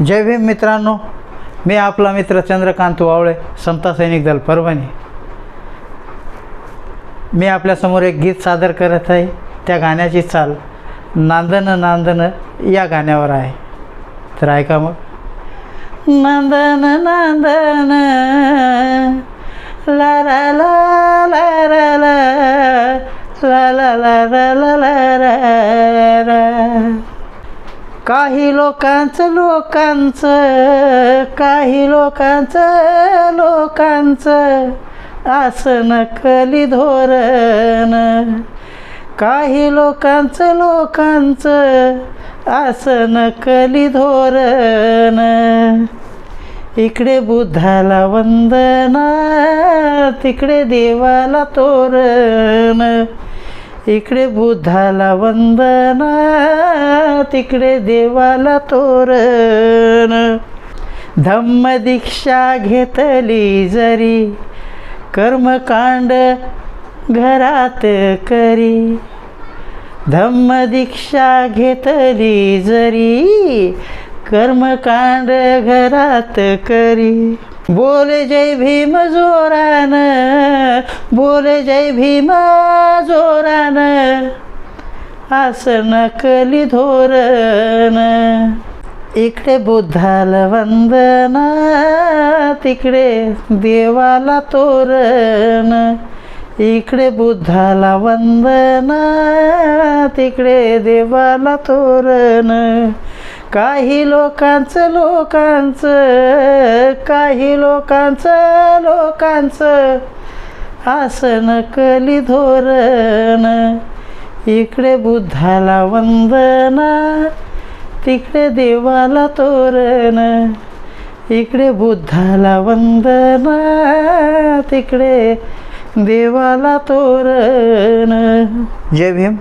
जय भीम मित्रांनो मी आपला मित्र चंद्रकांत वावळे समता सैनिक दल परभणी. मी आपल्यासमोर एक गीत सादर करत आहे त्या गाण्याची चाल नांदन नांदन या गाण्यावर आहे. तर ऐका मग. नांदन नांदन ला ला ला ला ला ला ला ला ला ला ला ला ला काही लोकांचं लोकांचं. काही लोकांचं लोकांचं. असं नकली धोरण. काही लोकांचं लोकांचं. असं नकली धोरण. इकडे बुद्धाला वंदना तिकडे देवाला तोरण. इकडे बुद्धाला वंदना तिकडे देवाला तोरण. धम्म दीक्षा घेतली जरी कर्मकांड घरात करी. धम्म दीक्षा घेतली जरी कर्मकांड घरात करी. बोल जय भीम जोरान बोले जय भीम जोरान. आसन कली धोरण. इकडे बुद्धाला वंदना तिकडे देवाला तोरण. इकडे बुद्धाला वंदना तिकडे देवाला तोरण. काही लोकांचं लोकांचं काही लोकांचं लोकांचं. आसन कली धोरण. इकडे बुद्धाला वंदना तिकडे देवाला तोरण इकडे बुद्धाला वंदना तिकडे देवाला तोरण. जय भीम.